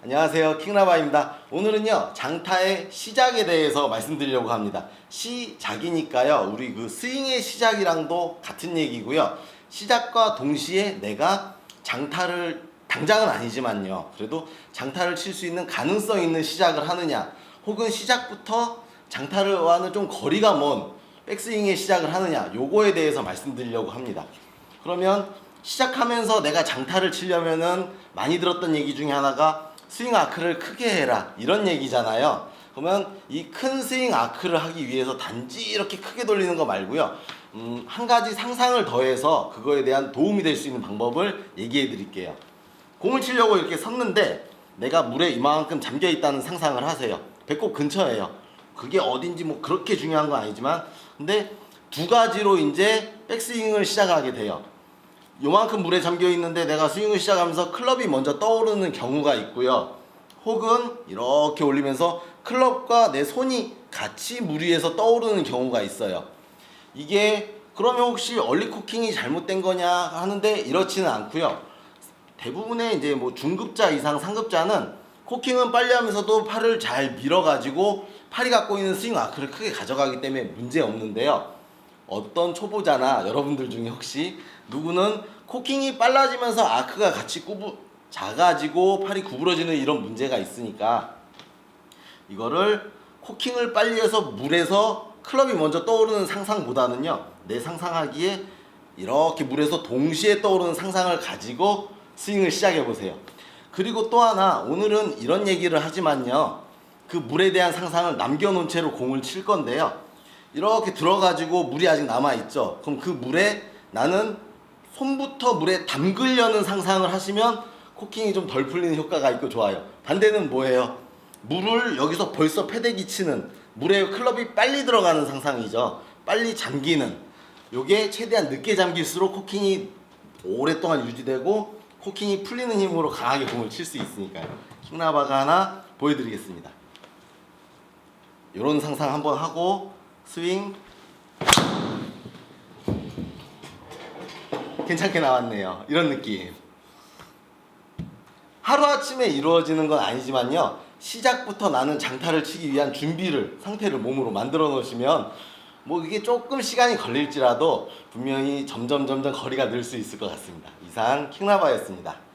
안녕하세요. 킹라바입니다. 오늘은요 장타의 시작에 대해서 말씀드리려고 합니다. 시작이니까요 우리 그 스윙의 시작이랑도 같은 얘기고요. 시작과 동시에 내가 장타를 당장은 아니지만요 그래도 장타를 칠 수 있는 가능성 있는 시작을 하느냐 혹은 시작부터 장타와는 좀 거리가 먼 백스윙의 시작을 하느냐 요거에 대해서 말씀드리려고 합니다. 그러면 시작하면서 내가 장타를 치려면은 많이 들었던 얘기 중에 하나가 스윙 아크를 크게 해라 이런 얘기잖아요. 그러면 이 큰 스윙 아크를 하기 위해서 단지 이렇게 크게 돌리는 거 말고요. 음, 한 가지 상상을 더해서 그거에 대한 도움이 될 수 있는 방법을 얘기해 드릴게요. 공을 치려고 이렇게 섰는데 내가 물에 이만큼 잠겨 있다는 상상을 하세요. 배꼽 근처에요. 그게 어딘지 뭐 그렇게 중요한 건 아니지만 근데 두 가지로 이제 백스윙을 시작하게 돼요. 요만큼 물에 잠겨 있는데 내가 스윙을 시작하면서 클럽이 먼저 떠오르는 경우가 있고요. 혹은 이렇게 올리면서 클럽과 내 손이 같이 물 위에서 떠오르는 경우가 있어요. 이게 그러면 혹시 얼리 코킹이 잘못된 거냐 하는데 이렇지는 않고요. 대부분의 이제 뭐 중급자 이상 상급자는 코킹은 빨리 하면서도 팔을 잘 밀어가지고 팔이 갖고 있는 스윙 아크를 크게 가져가기 때문에 문제 없는데요. 어떤 초보자나 여러분들 중에 혹시 누구는 코킹이 빨라지면서 아크가 같이 구부 작아지고 팔이 구부러지는 이런 문제가 있으니까 이거를 코킹을 빨리 해서 물에서 클럽이 먼저 떠오르는 상상보다는요 내 상상하기에 이렇게 물에서 동시에 떠오르는 상상을 가지고 스윙을 시작해 보세요. 그리고 또 하나 오늘은 이런 얘기를 하지만요 그 물에 대한 상상을 남겨놓은 채로 공을 칠 건데요. 이렇게 들어가지고 물이 아직 남아 있죠. 그럼 그 물에 나는 손부터 물에 담그려는 상상을 하시면 코킹이 좀 덜 풀리는 효과가 있고 좋아요. 반대는 뭐예요? 물을 여기서 벌써 패대기 치는 물에 클럽이 빨리 들어가는 상상이죠. 빨리 잠기는. 요게 최대한 늦게 잠길수록 코킹이 오랫동안 유지되고 코킹이 풀리는 힘으로 강하게 공을 칠 수 있으니까요. 킹나바가 하나 보여드리겠습니다. 요런 상상 한번 하고 스윙 괜찮게 나왔네요. 이런 느낌. 하루아침에 이루어지는 건 아니지만요. 시작부터 나는 장타를 치기 위한 준비를 상태를 몸으로 만들어 놓으시면 뭐 이게 조금 시간이 걸릴지라도 분명히 점점 점점 거리가 늘 수 있을 것 같습니다. 이상 킹라바였습니다.